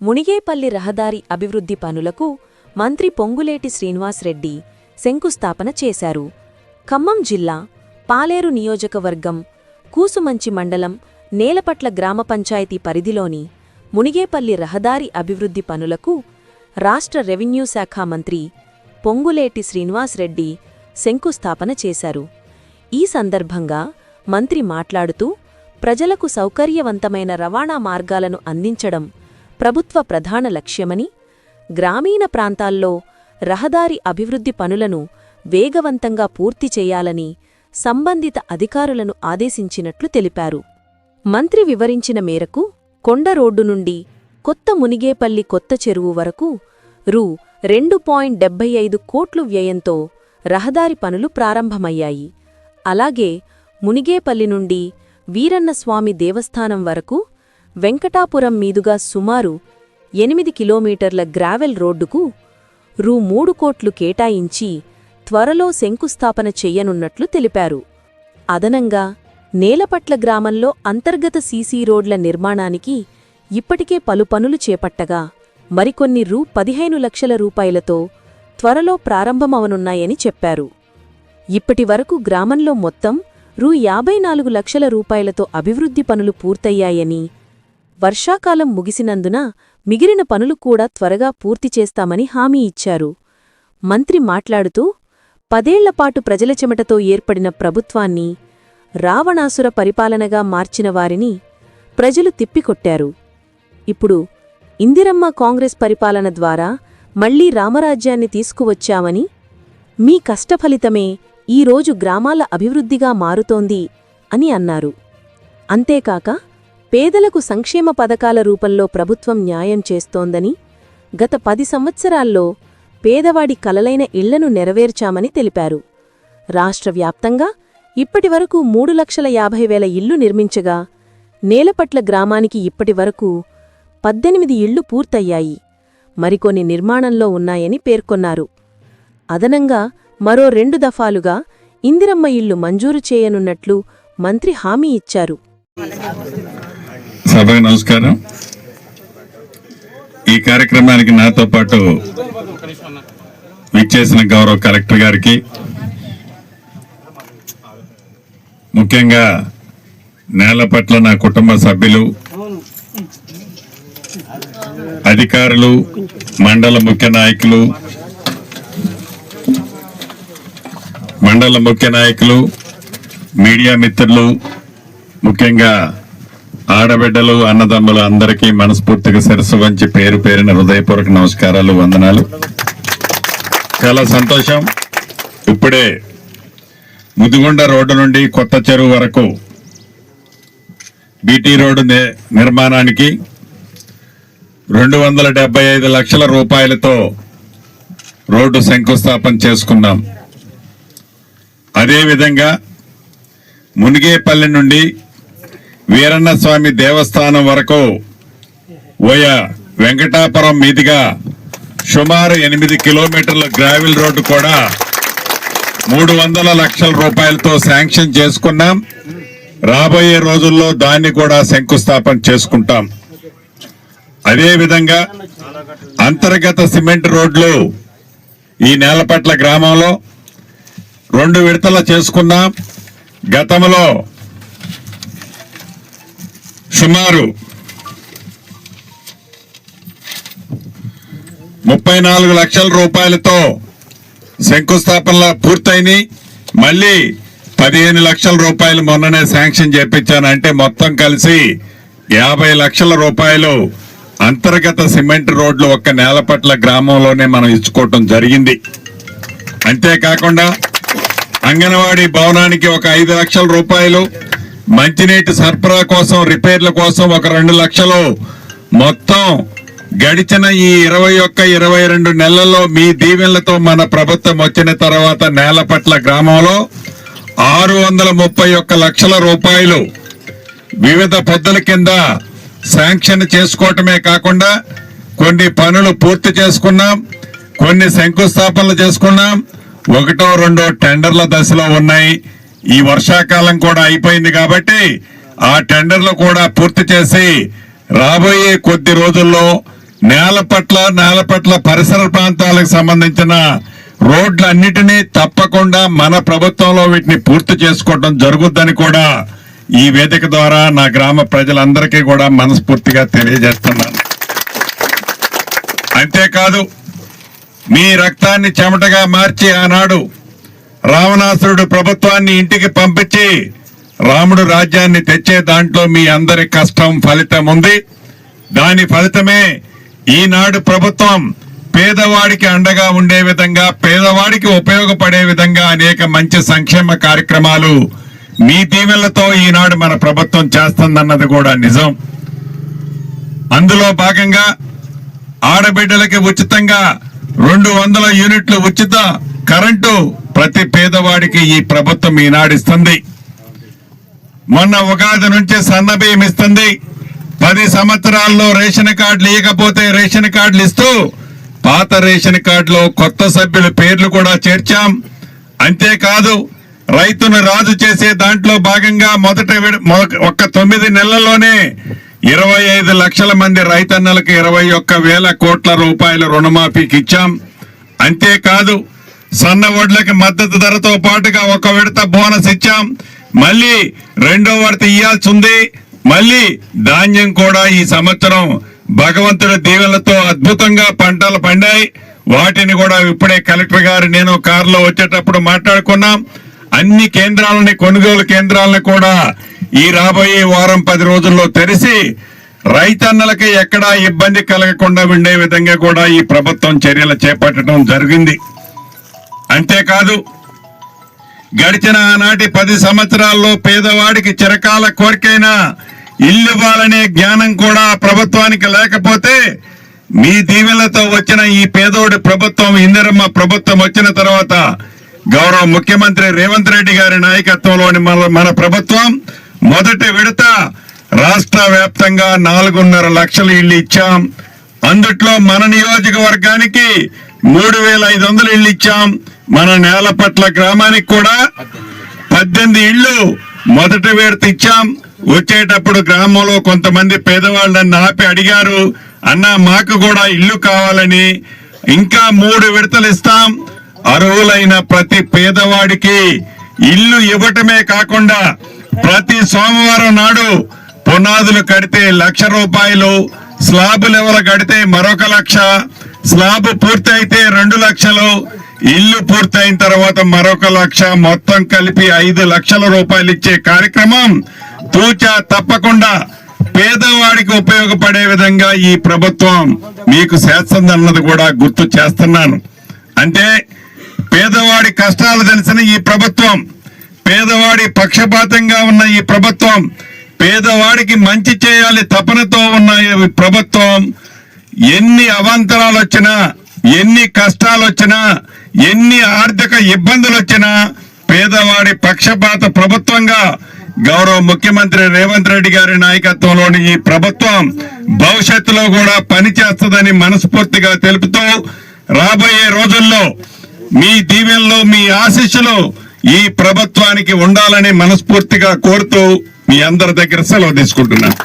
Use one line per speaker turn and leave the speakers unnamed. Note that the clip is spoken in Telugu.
మునిగేపల్లి రహదారి అభివృద్ధి పనులకు మంత్రి పొంగులేటి శ్రీనివాసరెడ్డి శంకుస్థాపన చేశారు. ఖమ్మం జిల్లా పాలేరు నియోజకవర్గం కూసుమంచి మండలం నేలపట్ల గ్రామ పంచాయతీ పరిధిలోని మునిగేపల్లి రహదారి అభివృద్ధి పనులకు రాష్ట్ర రెవెన్యూ శాఖ మంత్రి పొంగులేటి శ్రీనివాసరెడ్డి శంకుస్థాపన చేశారు. ఈ సందర్భంగా మంత్రి మాట్లాడుతూ ప్రజలకు సౌకర్యవంతమైన రవాణా మార్గాలను అందించడం ప్రభుత్వ ప్రధాన లక్ష్యమని గ్రామీణ ప్రాంతాల్లో రహదారి అభివృద్ధి పనులను వేగవంతంగా పూర్తి చేయాలని సంబంధిత అధికారులను ఆదేశించినట్లు తెలిపారు. మంత్రి వివరించిన మేరకు కొండ రోడ్డు నుండి కొత్త మునిగేపల్లి కొత్త చెరువు వరకు రూ. రెండు పాయింట్ డెబ్బై ఐదు కోట్లు వ్యయంతో రహదారి పనులు ప్రారంభమయ్యాయి. అలాగే మునిగేపల్లి నుండి వీరన్నస్వామి దేవస్థానం వరకు వెంకటాపురం మీదుగా సుమారు ఎనిమిది కిలోమీటర్ల గ్రావెల్ రోడ్డుకు రూ మూడు కోట్లు కేటాయించి త్వరలో శంకుస్థాపన చెయ్యనున్నట్లు తెలిపారు. అదనంగా నేలపట్ల గ్రామంలో అంతర్గత సీసీ రోడ్ల నిర్మాణానికి ఇప్పటికే పలు పనులు చేపట్టగా మరికొన్ని రూ పదిహేను లక్షల రూపాయలతో త్వరలో ప్రారంభమవనున్నాయని చెప్పారు. ఇప్పటివరకు గ్రామంలో మొత్తం రూ యాభై నాలుగు లక్షల రూపాయలతో అభివృద్ధి పనులు పూర్తయ్యాయని వర్షాకాలం ముగిసినందున మిగిలిన పనులు కూడా త్వరగా పూర్తి చేస్తామని హామీ ఇచ్చారు. మంత్రి మాట్లాడుతూ పదేళ్ళపాటు ప్రజల చెమటతో ఏర్పడిన ప్రభుత్వాన్ని రావణాసుర పరిపాలనగా మార్చిన వారిని ప్రజలు తిప్పికొట్టారు. ఇప్పుడు ఇందిరమ్మ కాంగ్రెస్ పరిపాలన ద్వారా మళ్ళీ రామరాజ్యాన్ని తీసుకువచ్చామని మీ కష్టఫలితమే ఈరోజు గ్రామాల అభివృద్ధిగా మారుతోంది అని అన్నారు. అంతేకాక పేదలకు సంక్షేమ పథకాల రూపంలో ప్రభుత్వం న్యాయం చేస్తోందని గత పది సంవత్సరాల్లో పేదవాడి కలలైన ఇళ్ళను నెరవేర్చామని తెలిపారు. రాష్ట్ర వ్యాప్తంగా ఇప్పటివరకు మూడు లక్షల యాభై వేల ఇళ్ళు నిర్మించగా నేలపట్ల గ్రామానికి ఇప్పటివరకు పద్దెనిమిది ఇళ్ళు పూర్తయ్యాయి. మరికొన్ని నిర్మాణంలో ఉన్నాయని పేర్కొన్నారు. అదనంగా మరో రెండు దఫాలుగా ఇందిరమ్మ ఇళ్ళు మంజూరు చేయనున్నట్లు మంత్రి హామీ ఇచ్చారు.
సభకు నమస్కారం. ఈ కార్యక్రమానికి నాతో పాటు విచ్చేసిన గౌరవ కలెక్టర్ గారికి ముఖ్యంగా నేల పట్ల నా కుటుంబ సభ్యులు అధికారులు మండల ముఖ్య నాయకులు మండల ముఖ్య నాయకులు మీడియా మిత్రులు ముఖ్యంగా ఆడబిడ్డలు అన్నదమ్ములు అందరికీ మనస్ఫూర్తిగా శిరస్సు వంచి పేరు పేరిన హృదయపూర్వక నమస్కారాలు వందనాలు. చాలా సంతోషం. ఇప్పుడే ముదిగొండ రోడ్డు నుండి కొత్త చెరువు వరకు బీటీ రోడ్డు ని- నిర్మాణానికి రెండు వందల డెబ్బై ఐదు లక్షల రూపాయలతో రోడ్డు శంకుస్థాపన చేసుకున్నాం. అదేవిధంగా మునిగేపల్లి నుండి వీరన్న స్వామి దేవస్థానం వరకు ఓయ వెంకటాపురం మీదుగా సుమారు ఎనిమిది కిలోమీటర్ల గ్రావెల్ రోడ్డు కూడా మూడు వందల లక్షల రూపాయలతో శాంక్షన్ చేసుకున్నాం. రాబోయే రోజుల్లో దాన్ని కూడా శంకుస్థాపన చేసుకుంటాం. అదేవిధంగా అంతర్గత సిమెంట్ రోడ్లు ఈ నేలపట్ల గ్రామంలో రెండు విడతల చేసుకున్నాం. గతంలో సుమారు ముప్పై నాలుగు లక్షల రూపాయలతో శంకుస్థాపనలు పూర్తయినాయి. మళ్ళీ పదిహేను లక్షల రూపాయలు మొన్ననే శాంక్షన్ చేపించాను. అంటే మొత్తం కలిసి యాభై లక్షల రూపాయలు అంతర్గత సిమెంట్ రోడ్లు ఒక్క నేలపట్ల గ్రామంలోనే మనం ఇచ్చుకోవటం జరిగింది. అంతేకాకుండా అంగన్వాడీ భవనానికి ఒక ఐదు లక్షల రూపాయలు మంచినీటి సరఫరా కోసం రిపేర్ల కోసం ఒక రెండు లక్షలు మొత్తం గడిచిన ఈ ఇరవై ఒక్క ఇరవై రెండు నెలల్లో మీ దీవెనలతో మన ప్రభుత్వం వచ్చిన తర్వాత నేలపట్ల గ్రామంలో ఆరు వందల ముప్పై ఒక్క లక్షల రూపాయలు వివిధ పద్ధతుల కింద శాంక్షన్ చేసుకోవటమే కాకుండా కొన్ని పనులు పూర్తి చేసుకున్నాం కొన్ని శంకుస్థాపనలు చేసుకున్నాం. ఒకటో రెండో టెండర్ల దశలో ఉన్నాయి. ఈ వర్షాకాలం కూడా అయిపోయింది కాబట్టి ఆ టెండర్లు కూడా పూర్తి చేసి రాబోయే కొద్ది రోజుల్లో నేలపట్ల నేలపట్ల పరిసర ప్రాంతాలకు సంబంధించిన రోడ్లన్నిటినీ తప్పకుండా మన ప్రభుత్వంలో వీటిని పూర్తి చేసుకోవడం జరుగుద్దని కూడా ఈ వేదిక ద్వారా నా గ్రామ ప్రజలందరికీ కూడా మనస్ఫూర్తిగా తెలియజేస్తున్నాను. అంతేకాదు మీ రక్తాన్ని చెమటగా మార్చి ఆనాడు రావణాసురుడు ప్రభుత్వాన్ని ఇంటికి పంపించి రాముడు రాజ్యాన్ని తెచ్చే దాంట్లో మీ అందరి కష్టం ఫలితం ఉంది. దాని ఫలితమే ఈనాడు ప్రభుత్వం పేదవాడికి అండగా ఉండే విధంగా పేదవాడికి ఉపయోగపడే విధంగా అనేక మంచి సంక్షేమ కార్యక్రమాలు మీ దీవెనలతో ఈనాడు మన ప్రభుత్వం చేస్తుందన్నది కూడా నిజం. అందులో భాగంగా ఆడబిడ్డలకి ఉచితంగా రెండు వందల యూనిట్లు ఉచిత కరెంటు ప్రతి పేదవాడికి ఈ ప్రభుత్వం ఈనాడిస్తుంది మొన్న ఉగాది నుంచి సన్నబియ్యం ఇస్తుంది. పది సంవత్సరాల్లో రేషన్ కార్డులు ఇవ్వకపోతే రేషన్ కార్డులు ఇస్తూ పాత రేషన్ కార్డులో కొత్త సభ్యుల పేర్లు కూడా చేర్చాం. అంతేకాదు రైతును రాజు చేసే దాంట్లో భాగంగా మొదట మొ- ఒక్క తొమ్మిది నెలల్లోనే ఇరవై ఐదు లక్షల మంది రైతన్నలకు ఇరవై ఒక్క వేల కోట్ల రూపాయల రుణమాఫీకి ఇచ్చాం. అంతేకాదు సన్న వడ్లకి మద్దతు ధరతో పాటుగా ఒక విడత బోనస్ ఇచ్చాం. మళ్ళీ రెండో విడత ఇయ్యాల్సి ఉంది మళ్ళీ ధాన్యం కూడా ఈ సంవత్సరం భగవంతుడి దీవెనలతో అద్భుతంగా పంటలు పండాయి. వాటిని కూడా ఇప్పుడే కలెక్టర్ గారు నేను కారులో వచ్చేటప్పుడు మాట్లాడుకున్నాం. అన్ని కేంద్రాలని కొనుగోలు కేంద్రాలను కూడా ఈ రాబోయే వారం పది రోజుల్లో తెరిచి రైతన్నలకి ఎక్కడా ఇబ్బంది కలగకుండా ఉండే విధంగా కూడా ఈ ప్రభుత్వం చర్యలు చేపట్టడం జరిగింది. అంతేకాదు గడిచిన ఆనాటి పది సంవత్సరాల్లో పేదవాడికి చిరకాల కోరికైన ఇల్లు ఇవ్వాలనే జ్ఞానం కూడా ప్రభుత్వానికి లేకపోతే మీ దీవెలతో వచ్చిన ఈ పేదోడి ప్రభుత్వం ఇందిరమ్మ ప్రభుత్వం వచ్చిన తర్వాత గౌరవ ముఖ్యమంత్రి రేవంత్ రెడ్డి గారి నాయకత్వంలోని మన మన ప్రభుత్వం మొదటి విడత రాష్ట్ర వ్యాప్తంగా నాలుగున్నర లక్షల ఇళ్ళు ఇచ్చాం. అందుట్లో మన నియోజకవర్గానికి మూడు వేల ఐదు వందలు ఇళ్ళు ఇచ్చాం. మన నేలపట్ల గ్రామానికి కూడా పద్దెనిమిది ఇళ్ళు మొదటి విడత ఇచ్చాం. వచ్చేటప్పుడు గ్రామంలో కొంతమంది పేదవాళ్ళని ఆపి అడిగారు అన్న మాకు కూడా ఇల్లు కావాలని ఇంకా మూడు విడతలు ఇస్తాం. అర్హులైన ప్రతి పేదవాడికి ఇల్లు ఇవ్వటమే కాకుండా ప్రతి సోమవారం నాడు పునాదులు కడితే లక్ష రూపాయలు స్లాబ్ లెవెల్ కడితే మరొక లక్ష స్లాబ్ పూర్తి అయితే రెండు లక్షలు ఇల్లు పూర్తయిన తర్వాత మరొక లక్ష మొత్తం కలిపి ఐదు లక్షల రూపాయలు ఇచ్చే కార్యక్రమం తూచా తప్పకుండా పేదవాడికి ఉపయోగపడే విధంగా ఈ ప్రభుత్వం మీకు చేస్తుందన్నది కూడా గుర్తు చేస్తున్నాను. అంటే పేదవాడి కష్టాలు తెలిసిన ఈ ప్రభుత్వం పేదవాడి పక్షపాతంగా ఉన్న ఈ ప్రభుత్వం పేదవాడికి మంచి చేయాలి తపనతో ఉన్న ఈ ప్రభుత్వం ఎన్ని అవాంతరాలు వచ్చినా ఎన్ని కష్టాలు వచ్చినా ఎన్ని ఆర్థిక ఇబ్బందులు వచ్చినా పేదవాడి పక్షపాత ప్రభుత్వంగా గౌరవ ముఖ్యమంత్రి రేవంత్ రెడ్డి గారి నాయకత్వంలోని ఈ ప్రభుత్వం భవిష్యత్తులో కూడా పనిచేస్తుందని మనస్ఫూర్తిగా తెలుపుతూ రాబోయే రోజుల్లో మీ దీవెనలో మీ ఆశీస్సులు ఈ ప్రభుత్వానికి ఉండాలని మనస్ఫూర్తిగా కోరుతూ మీ అందరి దగ్గర సెలవు తీసుకుంటున్నాను.